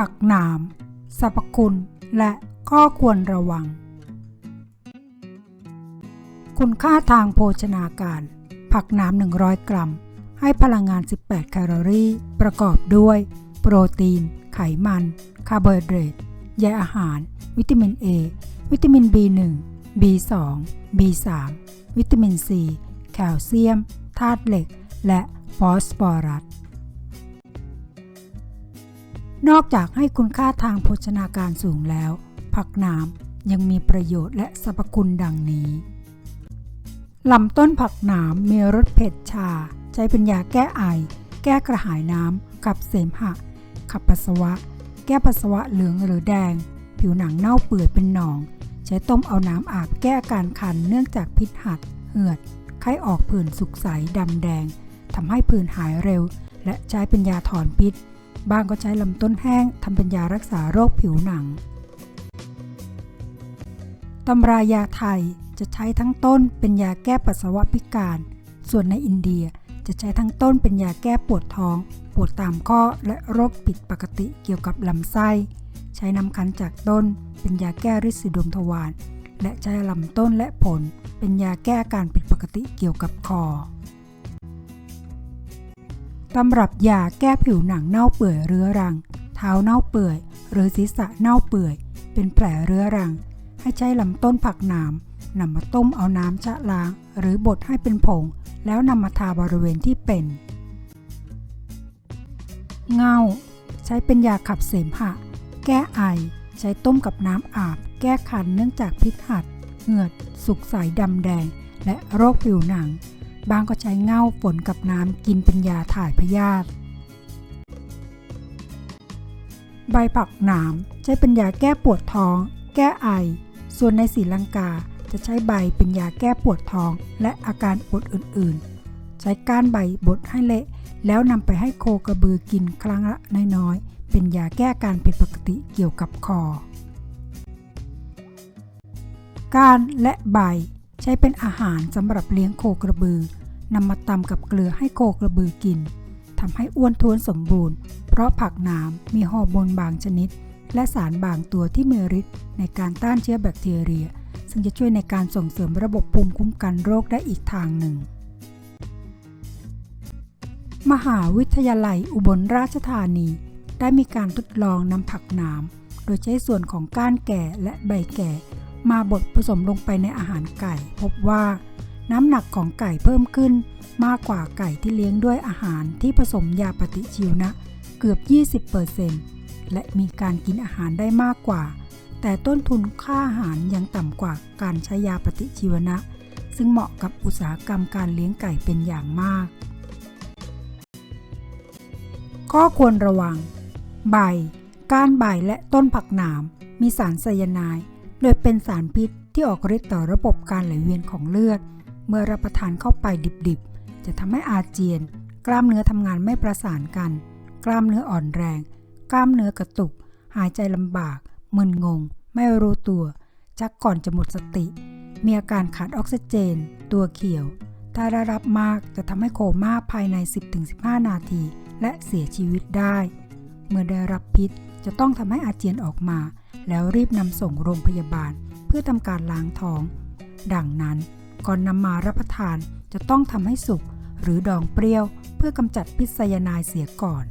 ผักหนามสรรพคุณและข้อควรระวัง คุณค่าทางโภชนาการ ผักหนาม 100 กรัม ให้พลังงาน 18 แคลอรี่ ประกอบด้วย โปรตีน ไขมัน คาร์โบไฮเดรตใยอาหาร วิตามิน A วิตามิน B1 B2 B3 วิตามิน C แคลเซียม ธาตุเหล็ก และฟอสฟอรัส นอกจากให้คุณค่าทางโภชนาการสูงแล้ว ผักหนามยังมีประโยชน์และสรรพคุณดังนี้ลำต้นผักหนามมีรสเผ็ดชา ใช้เป็นยาแก้ไอ แก้กระหายน้ำขับเสมหะ ขับปัสสาวะ แก้ปัสสาวะเหลืองหรือแดง ผิวหนังเน่าเปื่อยเป็นหนอง ใช้ต้มเอาน้ำอาบแก้อาการคันเนื่องจากพิษหัด เหือด ไข้ออกผื่นสุกใสดำแดงทำให้ผื่นหายเร็ว และใช้เป็นยาถอนพิษ บางก็ใช้ลำต้นแห้งทำเป็นยารักษาโรคผิวหนังตำรายาไทยจะใช้ทั้งต้นเป็นยาแก้ปัสสาวะพิการ ส่วนในอินเดียจะใช้ทั้งต้นเป็นยาแก้ปวดท้อง ปวดตามข้อและโรคผิดปกติเกี่ยวกับลำไส้ ใช้น้ำคั้นจากต้น เป็นยาแก้ฤทธิ์สีดวงทวาร และใช้ลำต้นและผล เป็นยาแก้อาการผิดปกติเกี่ยวกับคอ ตำรับยาแก้ผิวหนังเน่าเปื่อยเรื้อรัง เท้าเน่าเปื่อย หรือศีรษะเน่าเปื่อย เป็นแผลเรื้อรัง ให้ใช้ลำต้นผักหนามนำมาต้มเอาน้ำชะล้าง หรือบดให้เป็นผง แล้วนำมาทาบริเวณที่เป็น เงา ใช้เป็นยาขับเสมหะ แก้ไอ ใช้ต้มกับน้ำอาบ แก้คันเนื่องจากพิษหัด เหงือด สุกใสดำแดง และโรคผิวหนัง บางก็ใช้เง่าฝนกับน้ำกินเป็นยาถ่ายพยาธิใบผักหนามใช้เป็นยาแก้ปวดท้อง แก้ไอ ส่วนในศรีลังกาจะใช้ใบเป็นยาแก้ปวดท้อง และอาการปวดอื่นๆ ใช้ก้านใบบดให้เละ แล้วนำไปให้โคกระบือกินครั้งละน้อยๆ เป็นยาแก้อาการผิดปกติเกี่ยวกับคอ ก้านและใบ ใช้เป็นอาหารสำหรับเลี้ยงโคกระบือนำมาตำกับเกลือให้โคกระบือกินทำให้อ้วนท้วนสมบูรณ์ เพราะผักหนามมีฮอร์โมนบางชนิด และสารบางตัวที่มีฤทธิ์ในการต้านเชื้อแบคทีเรีย ซึ่งจะช่วยในการส่งเสริมระบบภูมิคุ้มกันโรคได้อีกทางหนึ่ง มหาวิทยาลัยอุบลราชธานี ได้มีการทดลองนำผักหนาม โดยใช้ส่วนของก้านแก่และใบแก่ มาบดผสมลงไปในอาหารไก่ พบว่า น้ำหนักของไก่เพิ่มขึ้น มากกว่าไก่ที่เลี้ยงด้วยอาหารที่ผสมยาปฏิชีวนะเกือบ 20%และมีการกินอาหารได้มากกว่า แต่ต้นทุนค่าอาหารยังต่ำกว่าการใช้ยาปฏิชีวนะ ซึ่งเหมาะกับอุตสาหกรรมการเลี้ยงไก่เป็นอย่างมาก ข้อควรระวัง ใบ ก้านใบและต้นผักหนามมีสารไซยาไนด์ โดยเป็นสารพิษที่ออกฤทธิ์ต่อระบบการไหลเวียนของเลือด เมื่อรับประทานเข้าไปดิบๆ จะทำให้อาเจียน กล้ามเนื้อทำงานไม่ประสานกัน กล้ามเนื้ออ่อนแรง กล้ามเนื้อกระตุก หายใจลำบาก มึนงง ไม่รู้ตัว ชักก่อนจะหมดสติ มีอาการขาดออกซิเจน ตัวเขียว ถ้าได้รับมากจะทำให้โคม่าภายใน 10-15 นาที และเสียชีวิตได้ เมื่อได้รับพิษ จะต้องทำให้อาเจียนออกมา แล้วรีบนำส่งโรงพยาบาล เพื่อทำการล้างท้อง ดังนั้นก่อนนำมารับประทานจะต้องทำให้สุกหรือดองเปรี้ยว เพื่อกำจัดพิษไซยาไนด์เสียก่อน